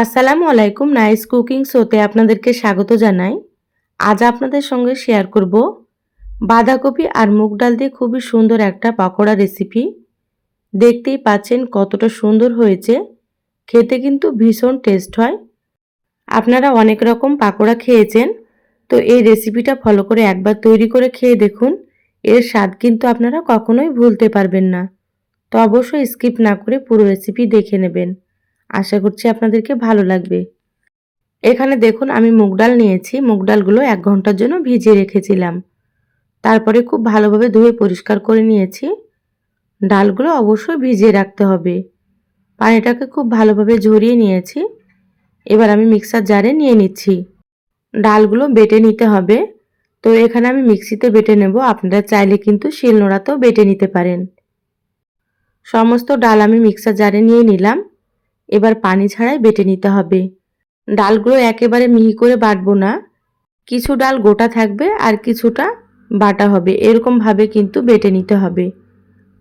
আসসালামু আলাইকুম nice cooking শোতে আপনাদেরকে স্বাগত জানাই। আজ আপনাদের সঙ্গে শেয়ার করব বাঁধাকপি আর মুগ ডাল দিয়ে খুবই সুন্দর একটা পাকোড়া রেসিপি। দেখতেই পাচ্ছেন কতটা সুন্দর হয়েছে, খেতে কিন্তু ভীষণ টেস্ট হয়। আপনারা অনেক রকম পাকোড়া খেয়েছেন, তো এই রেসিপিটা ফলো করে একবার তৈরি করে খেয়ে দেখুন। এর স্বাদ কিন্তু আপনারা কখনোই ভুলতে পারবেন না। তো অবশ্যই স্কিপ না করে পুরো রেসিপি দেখে নেবেন। আশা করছি আপনাদেরকে ভালো লাগবে। এখানে দেখুন, আমি মুগ ডাল নিয়েছি। মুগ ডালগুলো এক ঘণ্টার জন্য ভিজিয়ে রেখেছিলাম। তারপরে খুব ভালোভাবে ধুয়ে পরিষ্কার করে নিয়েছি। ডালগুলো অবশ্যই ভিজিয়ে রাখতে হবে। পানিটাকে খুব ভালোভাবে ঝরিয়ে নিয়েছি। এবার আমি মিক্সার জারে নিয়ে নিচ্ছি। ডালগুলো বেটে নিতে হবে। তো এখানে আমি মিক্সিতে বেটে নেব। আপনারা চাইলে কিন্তু শিলনোড়াতেও বেটে নিতে পারেন। সমস্ত ডাল আমি মিক্সার জারে নিয়ে নিলাম। এবার পানি ছাড়াই বেটে নিতে হবে। ডালগুলো একেবারে মিহি করে বাটবো না। কিছু ডাল গোটা থাকবে আর কিছুটা বাটা হবে, এরকমভাবে কিন্তু বেটে নিতে হবে।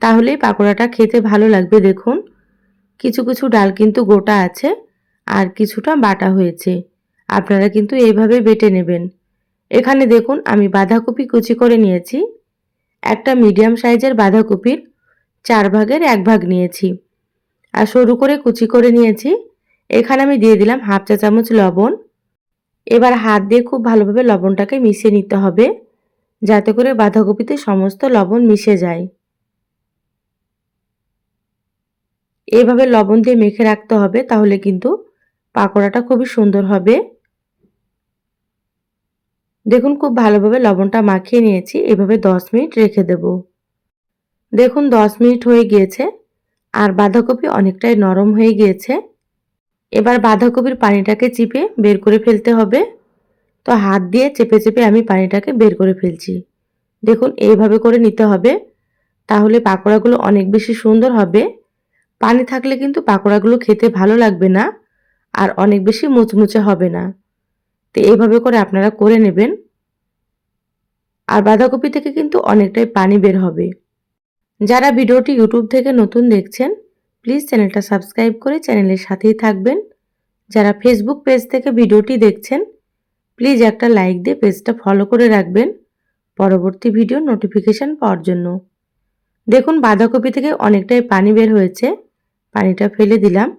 তাহলেই পাকোড়াটা খেতে ভালো লাগবে, দেখুন। কিছু কিছু ডাল কিন্তু গোটা আছে আর কিছুটা বাটা হয়েছে। আপনারা কিন্তু এইভাবে বেটে নেবেন। এখানে দেখুন, আমি বাঁধাকপি কুচি করে নিয়েছি। একটা মিডিয়াম সাইজের বাঁধাকপির চার ভাগের এক ভাগ নিয়েছি। আর সরু করে কুচি করে নিয়েছি। এখানে আমি দিয়ে দিলাম হাফ চা চামচ লবণ। এবার হাত দিয়ে খুব ভালোভাবে লবণটাকে মিশিয়ে নিতে হবে, যাতে করে বাঁধাকপিতে সমস্ত লবণ মিশে যায়। এভাবে লবণ দিয়ে মেখে রাখতে হবে, তাহলে কিন্তু পাকোড়াটা খুবই সুন্দর হবে। দেখুন, খুব ভালোভাবে লবণটা মাখিয়ে নিয়েছি, এভাবে দশ মিনিট রেখে দেব। দেখুন, দশ মিনিট হয়ে গিয়েছে। আর বাঁধাকপি অনেকটাই নরম হয়ে গিয়েছে। এবার বাঁধাকপির পানিটাকে চিপে বের করে ফেলতে হবে। তো হাত দিয়ে চেপে চেপে আমি পানিটাকে বের করে ফেলছি। দেখুন, এইভাবে করে নিতে হবে। তাহলে পাকোড়াগুলো অনেক বেশি সুন্দর হবে। পানি থাকলে কিন্তু পাকোড়াগুলো খেতে ভালো লাগবে না আর অনেক বেশি মুচমুচে হবে না। তো এইভাবে করে আপনারা করে নেবেন। আর বাঁধাকপি থেকে কিন্তু অনেকটাই পানি বের হবে। যারা ভিডিওটি ইউটিউব থেকে নতুন দেখছেন প্লিজ চ্যানেলটা সাবস্ক্রাইব করে চ্যানেলের সাথেই থাকবেন। যারা ফেসবুক পেজ থেকে ভিডিওটি দেখছেন প্লিজ একটা লাইক দিয়ে পেজটা ফলো করে রাখবেন পরবর্তী ভিডিও নোটিফিকেশান পাওয়ার জন্য। দেখুন, বাঁধাকপি থেকে অনেকটাই পানি বের হয়েছে। পানিটা ফেলে দিলাম।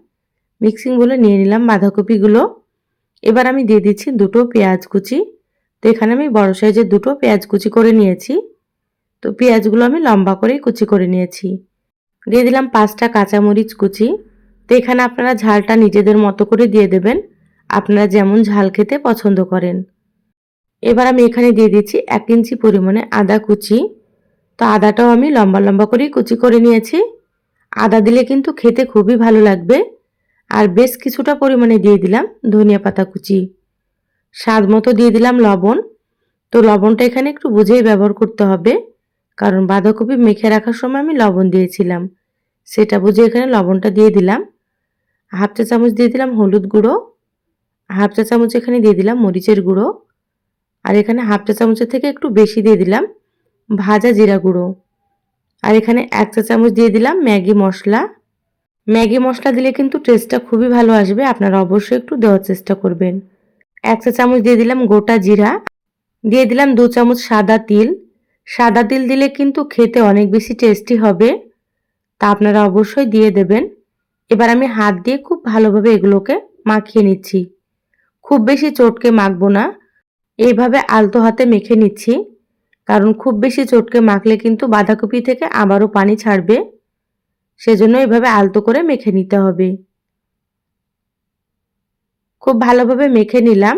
মিক্সিং বলে নিয়ে নিলাম বাঁধাকপিগুলো। এবার আমি দিয়ে দিচ্ছি দুটো পেঁয়াজ কুচি। তো এখানে আমি বড় সাইজের দুটো পেঁয়াজ কুচি করে নিয়েছি। তো পেঁয়াজগুলো আমি লম্বা করেই কুচি করে নিয়েছি। দিয়ে দিলাম পাঁচটা কাঁচামরিচ কুচি। তো এখানে আপনারা ঝালটা নিজেদের মতো করে দিয়ে দেবেন। আপনারা যেমন ঝাল খেতে পছন্দ করেন। এবার আমি এখানে দিয়ে দিচ্ছি এক ইঞ্চি পরিমাণে আদা কুচি। তো আদাটাও আমি লম্বা লম্বা করেই কুচি করে নিয়েছি। আদা দিলে কিন্তু খেতে খুবই ভালো লাগবে। আর বেশ কিছুটা পরিমাণে দিয়ে দিলাম ধনিয়া পাতা কুচি। স্বাদ মতো দিয়ে দিলাম লবণ। তো লবণটা এখানে একটু বুঝেই ব্যবহার করতে হবে। কারণ বাঁধাকপি মেখে রাখার সময় আমি লবণ দিয়েছিলাম। সেটা বুঝে এখানে লবণটা দিয়ে দিলাম। হাফ চা চামচ দিয়ে দিলাম হলুদ গুঁড়ো। হাফ চা চামচ এখানে দিয়ে দিলাম মরিচের গুঁড়ো। আর এখানে হাফ চা চামচের থেকে একটু বেশি দিয়ে দিলাম ভাজা জিরা গুঁড়ো। আর এখানে এক চা চামচ দিয়ে দিলাম ম্যাগি মশলা। ম্যাগি মশলা দিলে কিন্তু টেস্টটা খুবই ভালো আসবে। আপনারা অবশ্যই একটু দেওয়ার চেষ্টা করবেন। এক চা চামচ দিয়ে দিলাম গোটা জিরা। দিয়ে দিলাম দু চামচ সাদা তিল। সাদা তিল দিলে কিন্তু খেতে অনেক বেশি টেস্টি হবে। তা আপনারা অবশ্যই দিয়ে দেবেন। এবার আমি হাত দিয়ে খুব ভালোভাবে এগুলোকে মাখিয়ে নিচ্ছি। খুব বেশি চটকে মাখবো না। এইভাবে আলতো হাতে মেখে নিচ্ছি। কারণ খুব বেশি চটকে মাখলে কিন্তু বাঁধাকপি থেকে আবারও পানি ছাড়বে। সেজন্য এভাবে আলতো করে মেখে নিতে হবে। খুব ভালোভাবে মেখে নিলাম।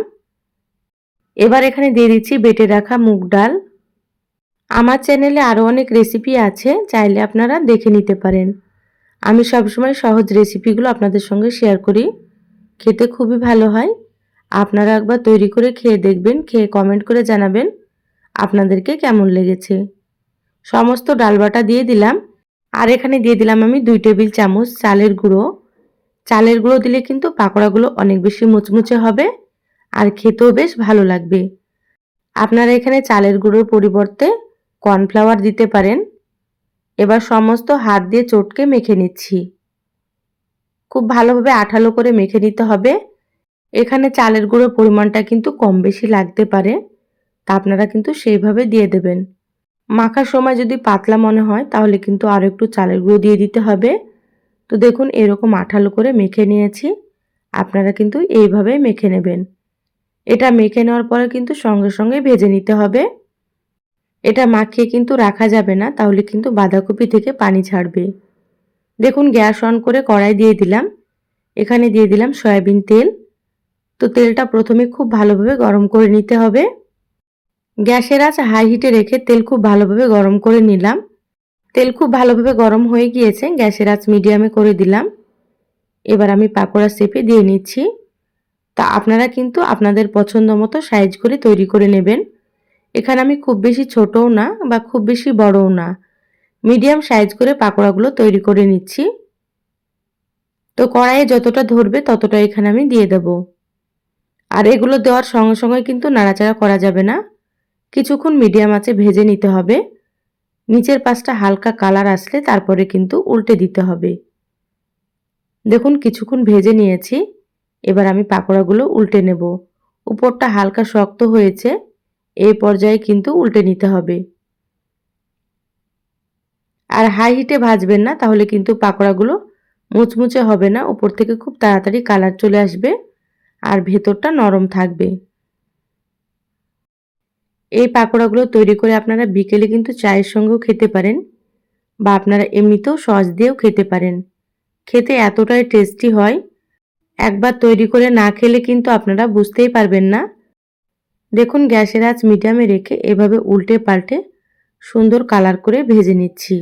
এবার এখানে দিয়ে দিচ্ছি বেটে রাখা মুগ ডাল। আমার চ্যানেলে আরও অনেক রেসিপি আছে, চাইলে আপনারা দেখে নিতে পারেন। আমি সবসময় সহজ রেসিপিগুলো আপনাদের সঙ্গে শেয়ার করি। খেতে খুবই ভালো হয়। আপনারা একবার তৈরি করে খেয়ে দেখবেন, খেয়ে কমেন্ট করে জানাবেন আপনাদেরকে কেমন লেগেছে। সমস্ত ডালবাটা দিয়ে দিলাম। আর এখানে দিয়ে দিলাম আমি দুই টেবিল চামচ চালের গুঁড়ো। চালের গুঁড়ো দিলে কিন্তু পাকোড়াগুলো অনেক বেশি মুচমুচে হবে আর খেতেও বেশ ভালো লাগবে। আপনারা এখানে চালের গুঁড়োর পরিবর্তে কর্নফ্লাওয়ার দিতে পারেন। এবার সমস্ত হাত দিয়ে চটকে মেখে নিচ্ছি। খুব ভালোভাবে আঠালো করে মেখে নিতে হবে। এখানে চালের গুঁড়োর পরিমাণটা কিন্তু কম বেশি লাগতে পারে। তা আপনারা কিন্তু সেইভাবে দিয়ে দেবেন। মাখার সময় যদি পাতলা মনে হয়, তাহলে কিন্তু আরও একটু চালের গুঁড়ো দিয়ে দিতে হবে। তো দেখুন, এরকম আঠালো করে মেখে নিয়েছি। আপনারা কিন্তু এইভাবে মেখে নেবেন। এটা মেখে নেওয়ার পরে কিন্তু সঙ্গে সঙ্গে ভেজে নিতে হবে। এটা মাখিয়ে কিন্তু রাখা যাবে না, তাহলে কিন্তু বাঁধাকপি থেকে পানি ছাড়বে। দেখুন, গ্যাস অন করে কড়াই দিয়ে দিলাম। এখানে দিয়ে দিলাম সয়াবিন তেল। তো তেলটা প্রথমে খুব ভালোভাবে গরম করে নিতে হবে। গ্যাসের আঁচ হাই হিটে রেখে তেল খুব ভালোভাবে গরম করে নিলাম। তেল খুব ভালোভাবে গরম হয়ে গিয়েছে, গ্যাসের আঁচ মিডিয়ামে করে দিলাম। এবার আমি পাকোড়া সেপে দিয়ে নিচ্ছি। তা আপনারা কিন্তু আপনাদের পছন্দ মতো সাইজ করে তৈরি করে নেবেন। এখানে আমি খুব বেশি ছোটও না বা খুব বেশি বড়ও না। মিডিয়াম সাইজ করে পাকোড়াগুলো তৈরি করে নিচ্ছি। তো কড়াইয়ে যতটা ধরবে ততটা এখানে আমি দিয়ে দেব। আর এগুলো দেওয়ার সঙ্গে সঙ্গে কিন্তু নাড়াচাড়া করা যাবে না। কিছুক্ষণ মিডিয়াম আছে ভেজে নিতে হবে। নিচের পাশটা হালকা কালার আসলে তারপরে কিন্তু উল্টে দিতে হবে। দেখুন কিছুক্ষণ ভেজে নিয়েছি। এবার আমি পাকোড়াগুলো উল্টে নেব। উপরটা হালকা শক্ত হয়েছে। এই পর্যায়ে কিন্তু উল্টে নিতে হবে। আর হাই হিটে ভাজবেন না, তাহলে কিন্তু পাকোড়াগুলো মুচমুচে হবে না, উপর থেকে খুব তাড়াতাড়ি কালার চলে আসবে আর ভেতরটা নরম থাকবে। এই পাকোড়াগুলো তৈরি করে আপনারা বিকেলে কিন্তু চায়ের সঙ্গেও খেতে পারেন বা আপনারা এমনিতেও সস দিয়েও খেতে পারেন। খেতে এতটাই টেস্টি হয়, একবার তৈরি করে না খেলে কিন্তু আপনারা বুঝতেই পারবেন না দেখুন গ্যাসের আঁচ মিডিয়ামে রেখে এভাবে উল্টে পাল্টে সুন্দর কালার করে ভেজে নিচ্ছি।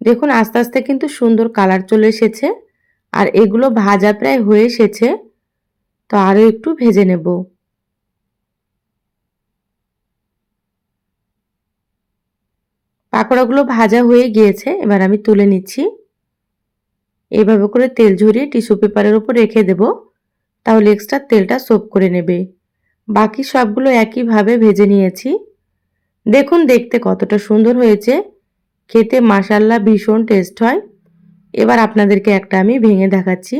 দেখুন আস্তে আস্তে কিন্তু সুন্দর কালার চলে এসেছে আর এগুলো ভাজা প্রায় হয়ে এসেছে। তো আরও একটু ভেজে নেব। পাকোড়াগুলো ভাজা হয়ে গিয়েছে, এবার আমি তুলে নিচ্ছি। এইভাবে করে তেল ঝরিয়ে টিস্যু পেপারের উপর রেখে দেব, তাহলে এক্সট্রা তেলটা সোপ করে নেবে। বাকি সবগুলো একইভাবে ভেজে নিয়েছি। দেখুন দেখতে কতটা সুন্দর হয়েছে। খেতে মাসাল্লা ভীষণ টেস্ট হয়। এবার আপনাদেরকে একটা আমি ভেঙে দেখাচ্ছি।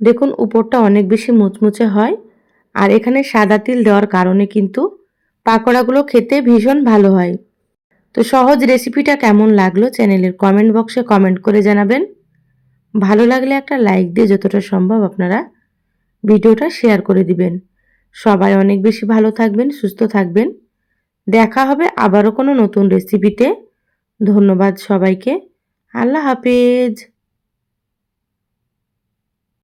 দেখুন উপরটা অনেক বেশি মুচমুচে হয়, আর এখানে সাদা তিল দেওয়ার কারণে কিন্তু পাকোড়াগুলো খেতে ভীষণ ভালো হয়। তো সহজ রেসিপিটা কেমন লাগল চ্যানেলের কমেন্ট বক্সে কমেন্ট করে জানাবেন। ভালো লাগলে একটা লাইক দিয়ে যতটা সম্ভব আপনারা ভিডিওটা শেয়ার করে দিবেন। সবাই অনেক বেশি ভালো থাকবেন, সুস্থ থাকবেন। দেখা হবে আবারও কোনো নতুন রেসিপিতে ধন্যবাদ সবাইকে। আল্লাহ হাফেজ।